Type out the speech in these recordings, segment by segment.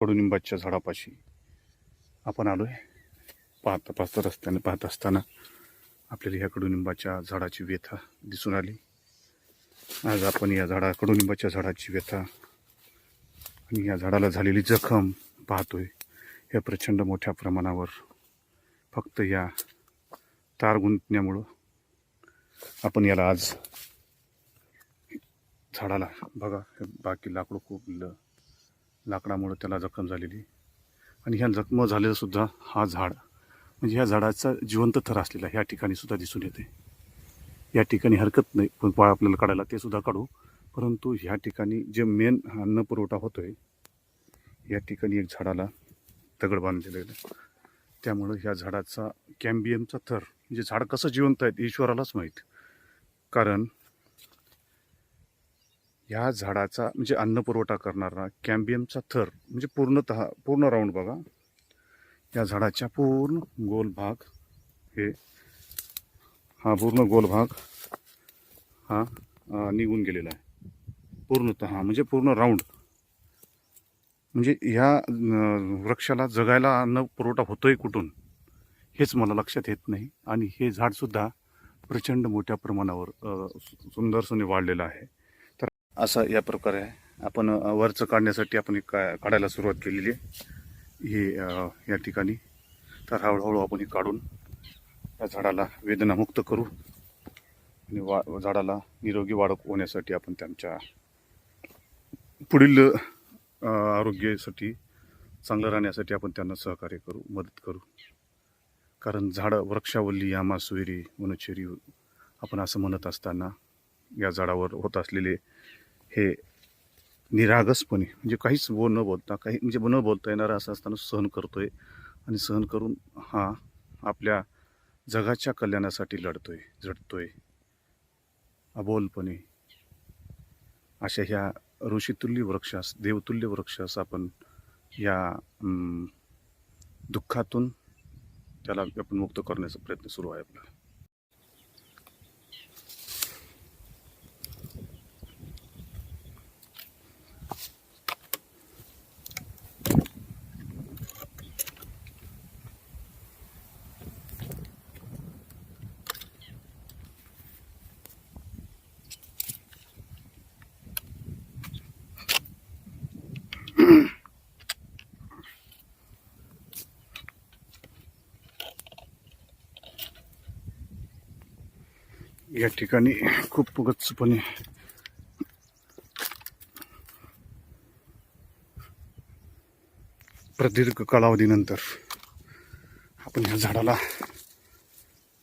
कडुनिंबाच्या झाडापाशी आपण आलोय. पाहता पाहता रस्त्याने पाहत असताना आपल्याला ह्या कडुनिंबाच्या झाडाची व्यथा दिसून आली. आज आपण या झाडा कडुनिंबाच्या झाडाची व्यथा आणि या झाडाला झालेली जखम पाहतोय. या प्रचंड मोठ्या प्रमाणावर फक्त या तार गुंतण्यामुळं आपण याला आज झाडाला बघा हे बाकी लाकडं खूप लाकडामुळं त्याला जखम झालेली. आणि ह्या जखम झालेलंसुद्धा हा झाड म्हणजे ह्या झाडाचा जिवंत थर असलेला ह्या ठिकाणी सुद्धा दिसून येते. या ठिकाणी हरकत नाही पण पाळ आपल्याला काढायला ते सुद्धा काढू. परंतु ह्या ठिकाणी जे मेन अन्न पुरवठा होतो आहे या ठिकाणी एक झाडाला दगड बांधलेलं आहे त्यामुळं ह्या झाडाचा कॅम्बियमचा थर म्हणजे झाड कसं जिवंत आहे ईश्वरालाच माहीत. कारण ह्या झाडाचा म्हणजे अन्न पुरवठा करणारा कॅम्बियमचा थर म्हणजे पूर्णतः पूर्ण राऊंड बघा. या झाडाच्या पूर्ण गोल भाग हे हा पूर्ण गोल भाग हा निघून गेलेला आहे. पूर्णतः म्हणजे पूर्ण राऊंड म्हणजे ह्या वृक्षाला जगायला अन्न पुरवठा होतोय कुठून? हेच मला लक्षात येत नाही. आणि हे झाडसुद्धा प्रचंड मोठ्या प्रमाणावर सु- सुंदरसने वाढलेलं आहे. असा या प्रकारे आहे आपण वरचं काढण्यासाठी आपण का काढायला सुरुवात केलेली आहे. हे या ठिकाणी तर हळूहळू आपण हे काढून या झाडाला वेदनामुक्त करू आणि वा झाडाला निरोगी वाढ होण्यासाठी आपण त्यांच्या पुढील आरोग्यासाठी चांगलं राहण्यासाठी आपण त्यांना सहकार्य करू मदत करू. कारण झाडं वृक्षावल्ली यामा सोयरी वनचेरी आपण असं म्हणत असताना या झाडावर होत असलेले हे निरागसपणे म्हणजे काहीच बोल न बोलता काही म्हणजे न बोलता येणारं असं असताना सहन करतो आहे आणि सहन करून हा आपल्या जगाच्या कल्याणासाठी लढतो आहे झटतो आहे अबोलपणे. अशा ह्या ऋषितुल्य वृक्षास देवतुल्य वृक्षास आपण या दुःखातून त्याला आपण मुक्त करण्याचा प्रयत्न सुरू आहे आपला. या ठिकाणी खूप गच्चपणे प्रदीर्घ कालावधीनंतर आपण ह्या झाडाला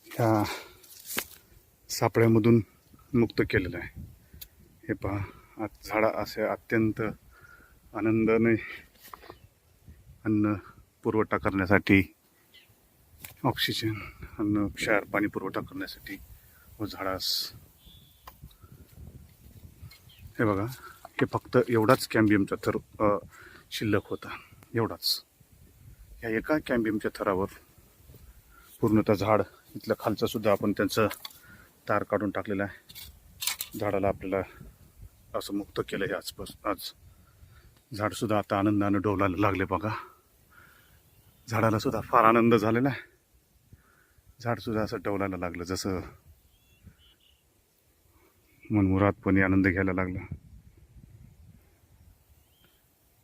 ह्या सापळ्यामधून मुक्त केलेलं आहे. हे पहा आज झाडा असे अत्यंत आनंदाने अन्न पुरवठा करण्यासाठी ऑक्सिजन अन्न क्षार पाणी पुरवठा करण्यासाठी व झाडास. हे बघा हे फक्त एवढाच कॅम्बियमचा थर शिल्लक होता. एवढाच. या एका कॅम्बियमच्या थरावर पूर्णतः झाड इथलं खालचं सुद्धा आपण त्यांचं तार काढून टाकलेलं आहे. झाडाला आपल्याला असं मुक्त केलं आहे आजपास आज. झाडसुद्धा आता आनंदानं डोलायला लागले बघा. झाडाला सुद्धा फार आनंद झालेला आहे. झाडसुद्धा असं डोलायला लागलं जसं मनमुरादपणे आनंद घ्यायला लागला.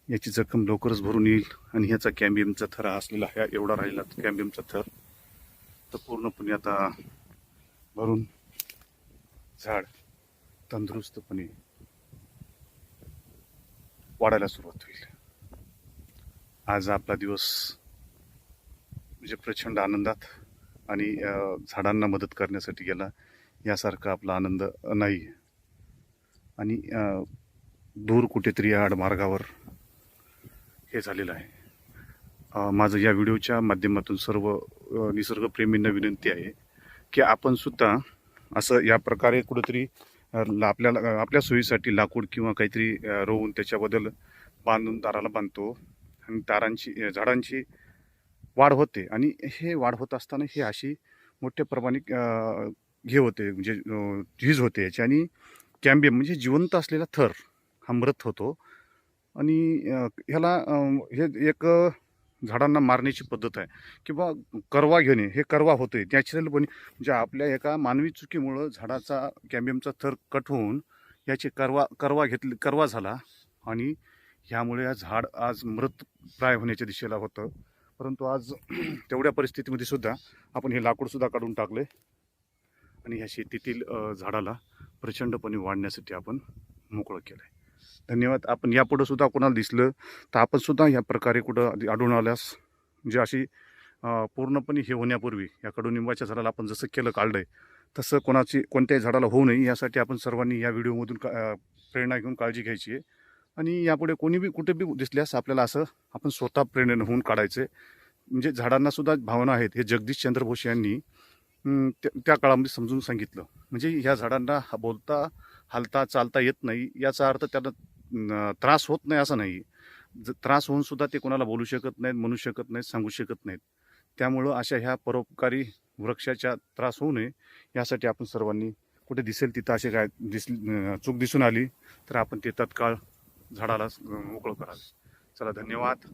याची जखम लवकरच भरून येईल आणि ह्याचा कॅम्बियमचा थर असलेला ह्या एवढा राहिला कॅम्बियमचा थर. तर पूर्णपणे आता भरून झाड तंदुरुस्तपणे वाढायला सुरुवात होईल. आज आपला दिवस म्हणजे प्रचंड आनंदात आणि झाडांना मदत करण्यासाठी गेला. यासारखा आपला आनंद नाही. आणि दूर कुठेतरी आड मार्गावर हे झालेलं आहे. माझं या व्हिडिओच्या माध्यमातून सर्व निसर्गप्रेमींना विनंती आहे की आपण सुद्धा असं या प्रकारे कुठेतरी ला- आपल्याला आपल्या सोयीसाठी लाकूड किंवा काहीतरी रोवून त्याच्याबद्दल बांधून दाराला बांधतो आणि तारांची झाडांची वाढ होते. आणि हे वाढ होत असताना हे अशी मोठ्या प्रमाणे हे होते म्हणजे झीज होते याची. आणि कॅम्बियम म्हणजे जिवंत असलेला थर हा मृत होतो. आणि ह्याला हे एक झाडांना मारण्याची पद्धत आहे. किंवा करवा घेणे हे करवा होते नॅचरलपणे म्हणजे आपल्या एका मानवी चुकीमुळं झाडाचा कॅम्बियमचा थर कट होऊन याचे करवा करवा घेतले करवा झाला. आणि ह्यामुळे या झाड आज मृत प्राय होण्याच्या दिशेला होतं. परंतु आज तेवढ्या परिस्थितीमध्ये सुद्धा आपण हे लाकूडसुद्धा काढून टाकले. आणि ह्या शेतीतील झाडाला प्रचंडपणे वाढण्यासाठी आपण मोकळं केलं आहे धन्यवाद. आपण यापुढं सुद्धा कोणाला दिसलं तर आपण सुद्धा या प्रकारे कुठं आढळून आल्यास म्हणजे अशी पूर्णपणे हे होण्यापूर्वी या कडुनिंबाच्या झाडाला आपण जसं केलं काढलं आहे तसं कोणाची कोणत्याही झाडाला होऊ नये यासाठी आपण सर्वांनी या व्हिडिओमधून का प्रेरणा घेऊन काळजी घ्यायची आहे. आणि यापुढे कोणी बी कुठे बी दिसल्यास आपल्याला असं आपण स्वतः प्रेरणेनं होऊन काढायचं आहे म्हणजे झाडांनासुद्धा भावना आहेत. हे जगदीश चंद्र बोस यांनी त्या त्या काळामध्ये समजून सांगितलं. म्हणजे ह्या झाडांना हा बोलता हालता चालता येत नाही. याचा अर्थ त्यांना त्रास होत नाही असा नाही. त्रास होऊन सुद्धा ते कोणाला बोलू शकत नाहीत म्हणू शकत नाहीत सांगू शकत नाहीत. त्यामुळं अशा ह्या परोपकारी वृक्षाच्या त्रास होऊ नये यासाठी आपण सर्वांनी कुठे दिसेल तिथं असे काय दिस चूक दिसून आली तर आपण ते तत्काळ झाडाला मोकळं करावे चला धन्यवाद.